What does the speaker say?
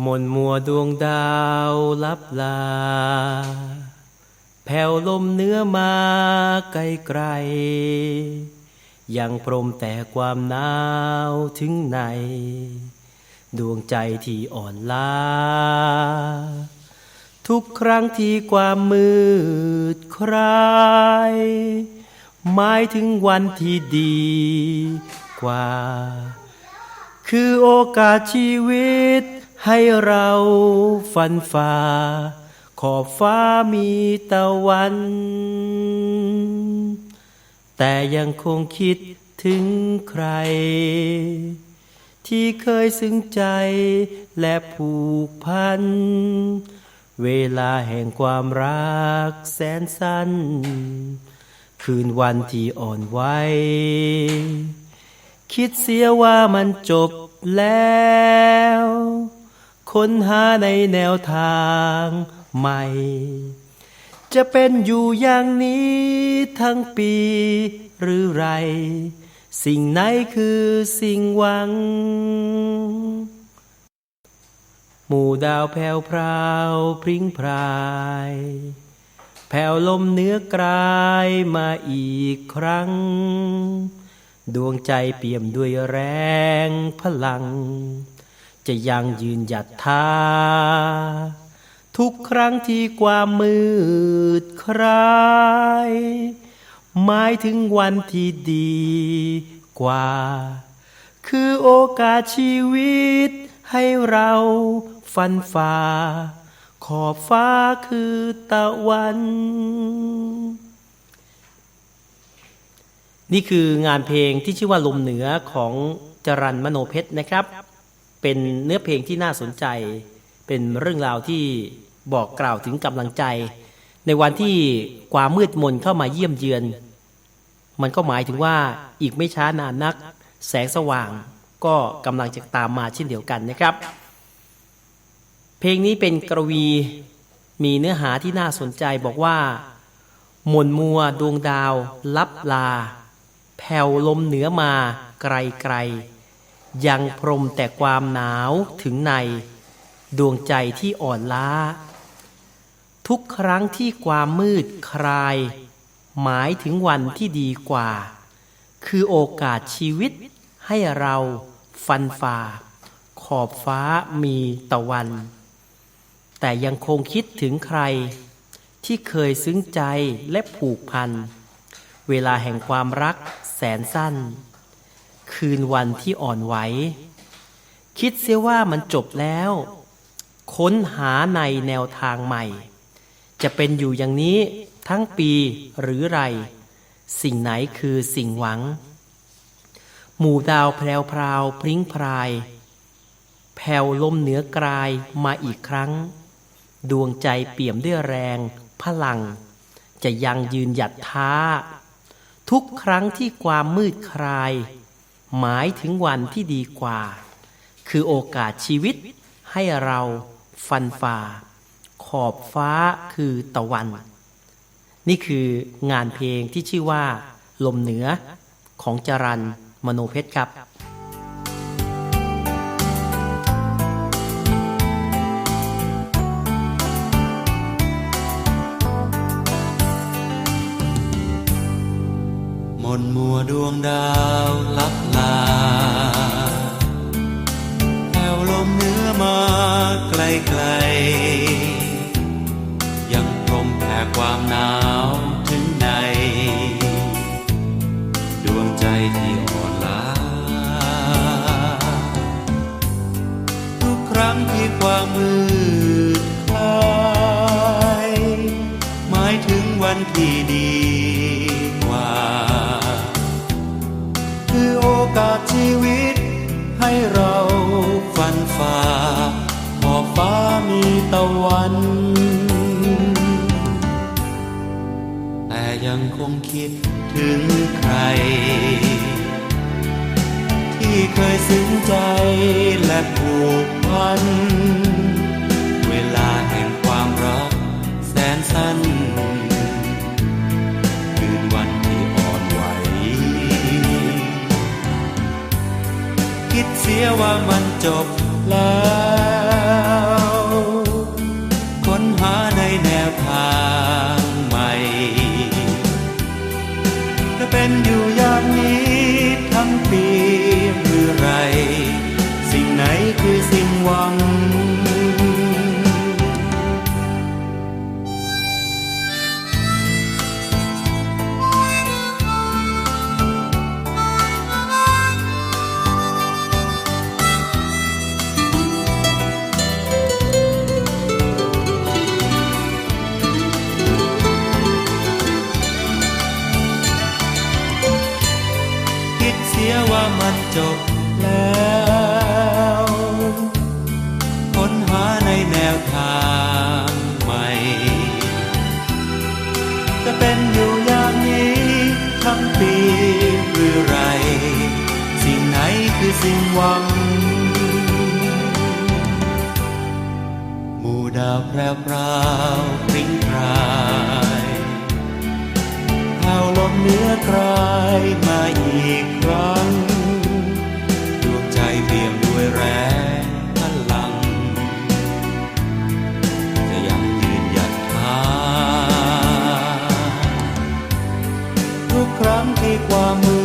หมนมัวดวงดาวลับลา แผ่วลมเนื้อมาไกลไกล ยังพรมแต่ความหนาวถึงใน ดวงใจที่อ่อนล้า ทุกครั้งที่ความมืดคลายหมายถึงวันที่ดีกว่า คือโอกาสชีวิต ให้เราฟันฝ่า ขอบฟ้ามีตะวัน แต่ยังคงคิดถึงใคร ที่เคยซึ้งใจและผูกพัน เวลาแห่งความรักแสนสั้น คืนวันที่อ่อนไหวคิดเสียว่ามันจบแล้ว ค้นหาในแนวทางใหม่ จะเป็นอยู่อย่างนี้ทั้งปีหรือไร สิ่งไหนคือสิ่งหวัง หมู่ดาวแผ่วพราวพริ้งพรายแผ่วลมเนื้อกลายมาอีกครั้ง ดวงใจเปี่ยมด้วยแรงพลัง จะยังยืนหยัดท่าทุกครั้งที่ความมืดคลายหมายถึงวันที่ดีกว่า คือโอกาสชีวิตให้เราฟันฝ่า ขอบฟ้าคือตะวัน นี่คืองานเพลงที่ชื่อว่าลมเหนือของจรันมโนเพชรนะครับ เป็นเนื้อเพลงที่น่าสนใจ เป็นเรื่องราวที่บอกกล่าวถึงกำลังใจ ในวันที่ความมืดมนเข้ามาเยี่ยมเยือน มันก็หมายถึงว่าอีกไม่ช้านานนัก แสงสว่างก็กำลังจะตามมาเช่นเดียวกันนะครับ เพลงนี้เป็นกรวีมีเนื้อหาที่น่าสนใจบอกว่า หม่นมัวดวงดาว ลับลา แผ่วลมเหนือมาไกลไกล ยังพรมแต่ความหนาวถึงในดวงใจที่อ่อนล้า ทุกครั้งที่ความมืดคลาย หมายถึงวันที่ดีกว่า คือโอกาสชีวิตให้เราฟันฝ่า ขอบฟ้ามีตะวัน แต่ยังคงคิดถึงใคร ที่เคยซึ้งใจและผูกพัน เวลาแห่งความรักแสนสั้น คืนวันที่อ่อนไหว คิดเสียว่ามันจบแล้ว ค้นหาในแนวทางใหม่ จะเป็นอยู่อย่างนี้ทั้งปีหรือไร สิ่งไหนคือสิ่งหวัง หมู่ดาวแพรวพราวพริ้งพราย แผ่วลมเหนือกลายมาอีกครั้ง ดวงใจเปี่ยมด้วยแรง พลัง จะยังยืนหยัดท้า ทุกครั้งที่ความมืดคลาย หมายถึงวันที่ดีกว่า คือโอกาสชีวิตให้เราฟันฝ่า ขอบฟ้าคือตะวัน นี่คืองานเพลงที่ชื่อว่า ลมเหนือของจรันมโนเพชรครับมนมัวดวงดาว หนาวถึงใน ดวงใจที่อ่อนล้า ทุกครั้งที่ความมืดคลายหมายถึงวันที่ดีกว่า คือโอกาสชีวิตให้เรา งคิดถึงใคร ที่เคยซึ้งใจและผูกพัน เวลาแห่งความรักแสนสั้น คืนวันที่อ่อนไหว คิดเสียว่ามันจบแล้ว เป็นอยู่อย่างนี้ทั้งปีเมื่อไร สิ่งไหนคือสิ่งหวัง นหาในแนวทางใหม่ จะเป็นอยู่อย่างนี้ทั้งปีหรือไร สิ่งไหนคือสิ่งหวัง หมู่ดาวแพร่ปราวปริ้งปรายข่าวลมเนื้อกรายมาอีก amor.